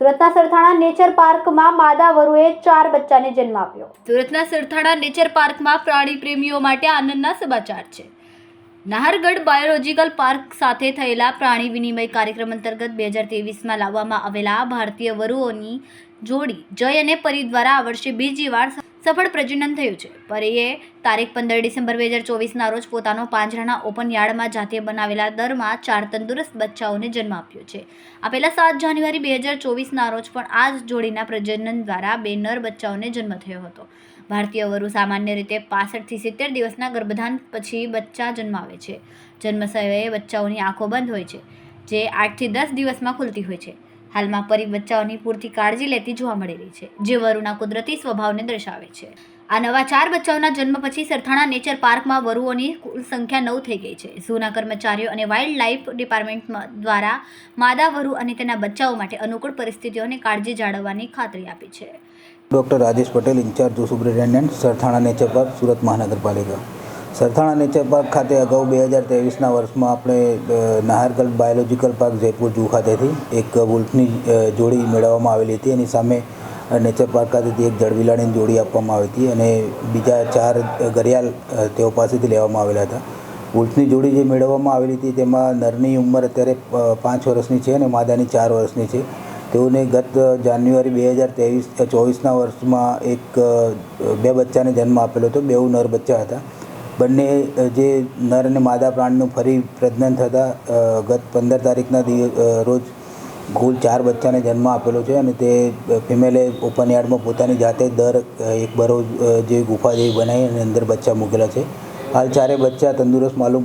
સુરતના સરથાણા નેચર પાર્કમાં માદા વરુએ ચાર બચ્ચાને જન્મ આપ્યો. સુરતના સરથાણા નેચર પાર્કમાં પ્રાણી પ્રેમીઓ માટે આનંદના સમાચાર છે. નાહરગઢ બાયોલોજીકલ પાર્ક સાથે થયેલા પ્રાણી વિનિમય કાર્યક્રમ અંતર્ગત બે હજાર તેવીસમાં લાવવામાં આવેલા ભારતીય વરુઓની જોડી જય અને પરી દ્વારા આ વર્ષે બીજી વાર સફળ પ્રજનન થયું છે. પરીએ તારીખ પંદર ડિસેમ્બર બે હજાર ચોવીસના રોજ પોતાનો પાંજરાના ઓપન યાર્ડમાં જાતે બનાવેલા દરમાં ચાર તંદુરસ્ત બચ્ચાઓને જન્મ આપ્યો છે. આ પહેલાં સાત જાન્યુઆરી બે હજાર ચોવીસના રોજ પણ આ જ જોડીના પ્રજનન દ્વારા બે નર બચ્ચાઓને જન્મ થયો હતો. ભારતીય વરુ સામાન્ય રીતે પાસઠથી સિત્તેર દિવસના ગર્ભધાન પછી બચ્ચા જન્માવે છે. જન્મ સમયે બચ્ચાઓની આંખો બંધ હોય છે, જે આઠથી દસ દિવસમાં ખુલતી હોય છે. હાલમાં પરી બચ્ચાઓની પૂરતી કાળજી લેતી જોવા મળી રહી છે, જે વરુના કુદરતી સ્વભાવને દર્શાવે છે. આ નવા ચાર બચ્ચાઓના જન્મ પછી સરથાણા નેચર પાર્કમાં વરુઓની કુલ સંખ્યા નવ થઈ ગઈ છે. ઝૂના કર્મચારીઓ અને વાઇલ્ડ લાઇફ ડિપાર્ટમેન્ટ દ્વારા માદા વરુ અને તેના બચ્ચાઓ માટે અનુકૂળ પરિસ્થિતિઓને કાળજી જાળવવાની ખાતરી આપી છે. Doctor Rajesh Patel, in-charge superintendent, Sarthana nature park, Surat મહાનગરપાલિકા. સરથાણા નેચર પાર્ક ખાતે અગાઉ બે હજાર ત્રેવીસના વર્ષમાં આપણે Nahargarh biological park Jaipur zoo ખાતેથી એક વુલ્ફની જોડી મેળવવામાં આવેલી હતી. એની સામે નેચર પાર્ક ખાતેથી એક જળવિલાણીની જોડી આપવામાં આવી હતી અને બીજા ચાર ઘરિયાલ તેઓ પાસેથી લેવામાં આવેલા હતા. વુલ્ફની જોડી જે મેળવવામાં આવેલી હતી તેમાં નરની ઉંમર અત્યારે પાંચ વર્ષની છે અને માદાની ચાર વર્ષની છે. તેઓને ગત જાન્યુઆરી બે હજાર ત્રેવીસ ચોવીસના વર્ષમાં એક બે બચ્ચાને જન્મ આપેલો હતો. બેઉ નર બચ્ચા હતા. બંને જે નર અને માદા પ્રાણીનું ફરી પ્રજનન થતાં ગત પંદર તારીખના રોજ કુલ ચાર બચ્ચાને જન્મ આપેલો છે અને તે ફિમેલે ઓપન યાર્ડમાં પોતાની જાતે દર એક બરો અ, જે ગુફા જેવી બનાવી અને અંદર બચ્ચા મૂકેલા છે. હાલ ચારે બચ્ચા તંદુરસ્ત માલુમ